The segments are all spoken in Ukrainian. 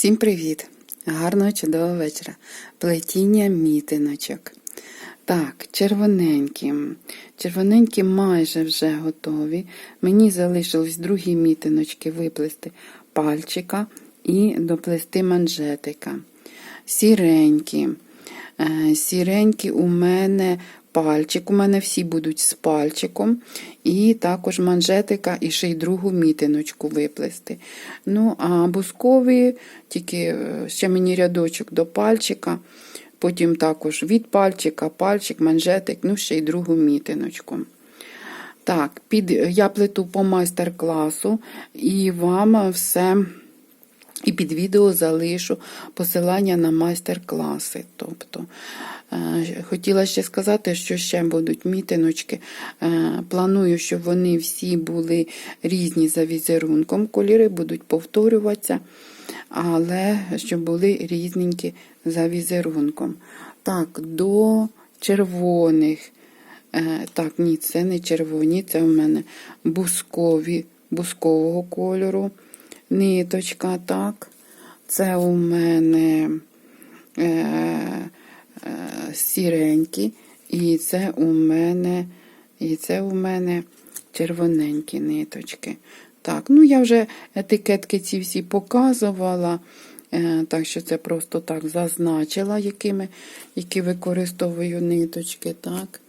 Всім привіт! Гарного чудового вечора. Плетіння мітиночок. Так, червоненькі. Червоненькі майже вже готові. Мені залишилось другі мітиночки виплести пальчика і доплести манжетика. Сіренькі. Е, Сіренькі у мене пальчик. У мене всі будуть з пальчиком. І також манжетика і ще й другу мітиночку виплести. Ну, а бускові, тільки е, ще мені рядочок до пальчика. Потім також від пальчика, пальчик, манжетик, ну ще й другу мітиночку. Так, під, я плету по майстер-класу і вам все. І під відео залишу посилання на майстер-класи. Тобто, е, хотіла ще сказати, що ще будуть мітиночки. Е, Планую, щоб вони всі були різні за візерунком. Кольори будуть повторюватися, але щоб були різненькі за візерунком. Так, до червоних. Е, Так, ні, це не червоні, це у мене бускові, бускового кольору ниточка, так. Це у мене е, е, сіренькі, і це у мене, і це у мене червоненькі ниточки. Так, ну я вже етикетки ці всі показувала. Е, Так що це просто так зазначила, якими, які використовую ниточки. Так,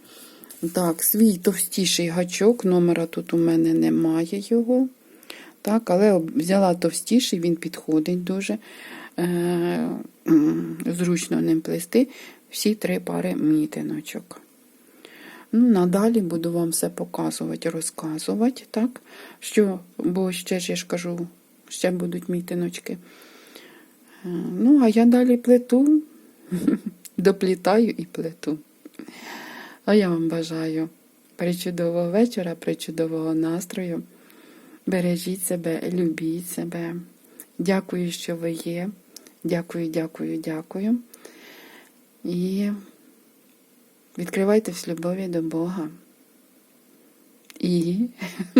так свій товстіший гачок, номера тут у мене немає його. Так, але взяла товстіший, він підходить дуже е, зручно ним плести всі три пари мітиночок. Ну, Надалі буду вам все показувати, розказувати, так? Що, бо ще ж я ж кажу, ще будуть мітиночки. Е, Ну, а я далі плету, доплітаю і плету. А я вам бажаю причудового вечора, причудового настрою. Бережіть себе, любіть себе. Дякую, що ви є. Дякую, дякую, дякую. І відкривайтесь в любові до Бога. І,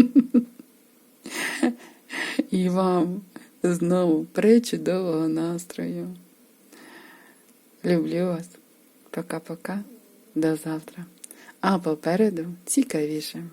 і вам знову причудового настрою. Люблю вас. Пока-пока. До завтра. А попереду цікавіше.